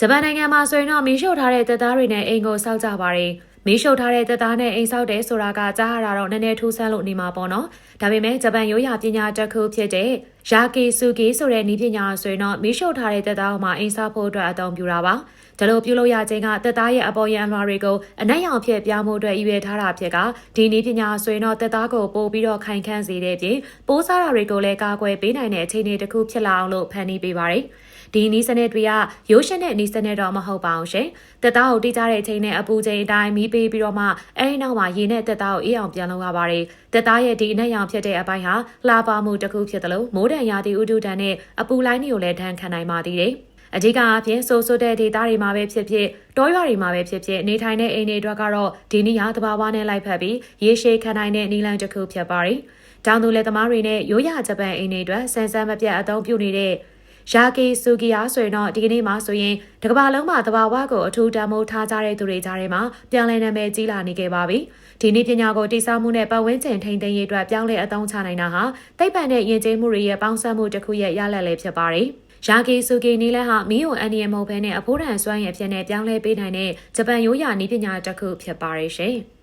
ဂျပန်နိုင်ငံမှာဆိုရင်တော့မီးရှို့ထားတဲ့တပ်သားတွေနဲ့အိမ်ကိုစောက်ကြပါတယ်မီးရှို့ထားတဲ့တပ်သားနဲ့အိမ်ဆောက်တယ်ဆိုတာကကြားရတာတော့နည်းနည်းထူးဆန်းလို့နေမှာပေါ့နော်ဒါပေမဲ့ဂျပန်ရိုးရာပညာတစ်ခုဖြစ်တဲ့ယာကီဆူကီဆိုတဲ့နည်းပညာဆိုရင်တော့မီးရှို့ထားတဲ့တပ်သားကိုမှအိမ်ဆောက်ဖို့အတွက်အသုံးပြုတာပါဒါလိုပြုလုပ်ရခြင်းကတပ်သားရဲ့အပေါ်ယံအလွှာတွေကိုအနက်ရောင်ဖြစ်ပြောင်းမှုအတွက်ရည်ရွယ်ထားတာဖြစ်ကဒီနည်းပညာဆိုရင်တော့တပ်သားကိုပို့ပြီးတော့ခိုင်ခန့်စေတဲ့ပြင်ပိုးစားတာတွေကိုလည်းကာကွယ်ပေးနိုင်တဲ့အခြေအနေတစ်ခုဖြစ်လာအောင်လို့ဖန်တီးပေးပါတယ်ဒီနီးစနစ်တွေကရိုးရှင်းတဲ့နီးစနစ်တော့မဟုတ်ပါဘူးရှင်။တက်သားကိုတိကျတဲ့အချိန်နဲ့အပူချိန်အတိုင်းမီးပေးပြီးတော့မှအဲဒီနောက်မှာရေနဲ့တက်သားကိုအေးအောင်ပြန်လုပ်ရပါတယ်။တက်သားရဲ့ဒီအနက်ရောင်ဖြစ်တဲ့အပိုင်းဟာလှပမှုတစ်ခုဖြစ်တယ်လို့မိုးတန်ရာသီဥတုတန်နဲ့အပူလိုင်းတွေကိုလည်းဒဏ်ခံနိုင်ပါသေးတယ်။အဓိကအဖြစ်ဆိုးဆိုးတဲ့ဒေသတွေမှာပဲဖြစ်ဖြစ်တောရွာတွေမှာပဲဖြစ်ဖြစ်နေထိုင်တဲ့အိမ်တွေအတွက်ကတော့ဒီနေရာတဘာဝနဲ့လိုက်ဖက်ပြီးရေရှည်ခံနိုင်တဲ့နီလန်တစ်ခုဖြစ်ပါတယ်။တောင်သူလယ်သမားတွေနဲ့ရိုးရာဂျပန်အိမ်တွေအတွက်စံစမ်းမပြတ်အသုံးပြုနေတဲ့ ယာကီဆူကီယာဆိုရင်တော့ဒီကနေ့မှဆိုရင်တကဘာလုံးမှာတဘာဝကိုအထူးတမ်းမိုးထားကြတဲ့သူတွေကြားထဲမှာပြောင်းလဲနာမည်ကြီးလာနေခဲ့ပါပြီ။ဒီနေ့ပညာကိုတိစောက်မှုနဲ့ပတ်ဝန်းကျင်ထိန်းသိမ်းရေးအတွက်ပြောင်းလဲအသုံးချနိုင်တာဟာသိပ္ပံနဲ့ယဉ်ကျေးမှုတွေရဲ့ပေါင်းစပ်မှုတစ်ခုရဲ့ရလဒ်လည်းဖြစ်ပါတယ်။ယာကီဆူကီနီလဲဟာမီယိုအန်နီယမဟုတ်ဘဲနဲ့အဖိုးတန်စွမ်းရည်ဖြစ်နေပြောင်းလဲပေးနိုင်တဲ့ဂျပန်ရိုးရာနည်းပညာတစ်ခုဖြစ်ပါတယ်ရှင်။